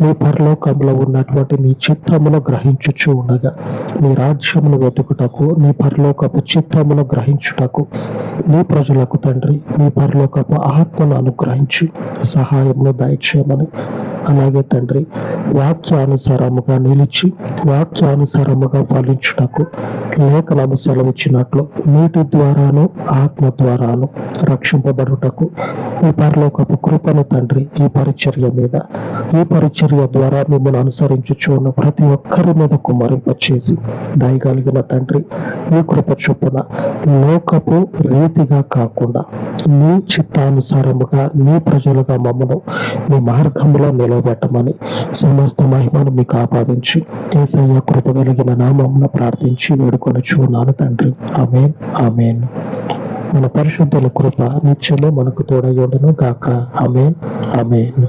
నీ పరలోకంలో ఉన్నటువంటి నీ చిత్తమును గ్రహించుచు ఉండగా. నీ రాజ్యమును వెతుకుటకు నీ పరలోకపు చిత్తమును గ్రహించుటకు నీ ప్రజలకు తండ్రి నీ పరలోకపు ఆత్మను అనుగ్రహించి. సహాయమును దయచేయమని. అలాగే తండ్రి వాక్యానుసారముగా నిలిచి వాక్యానుసారముగా ఫలించుటకు లేఖనము సెలవిచ్చినట్లు నీటి ద్వారాను ఆత్మ ద్వారాను రక్షింపబడుటకు ఈ పరలోకపు కృపను తండ్రి ఈ పరిచర్య మీద ఈ పరిచర్య ద్వారా మిమ్మల్ని అనుసరించుచున్న ప్రతి ఒక్కరి మీద కుమరింపచేసి దయగలిగిన తండ్రి మీ కృప చొప్పున లోకపు రీతిగా కాకుండా నీ చిత్తానుసారముగా నీ ప్రజలుగా మమ్మను మీ మార్గంలో నిలబెట్టమని సమస్త మహిమను మీకు ఆపాదించి ఏసయ్య కృప కలిగిన నామమున ప్రార్థించి వేడుకొని చూన్నాను తండ్రి. అమేన్ అమేన్ మన పరిశుద్ధుల కృప నిత్యము మనకు తోడయ్యుండును గాక. అమేన్ అమేన్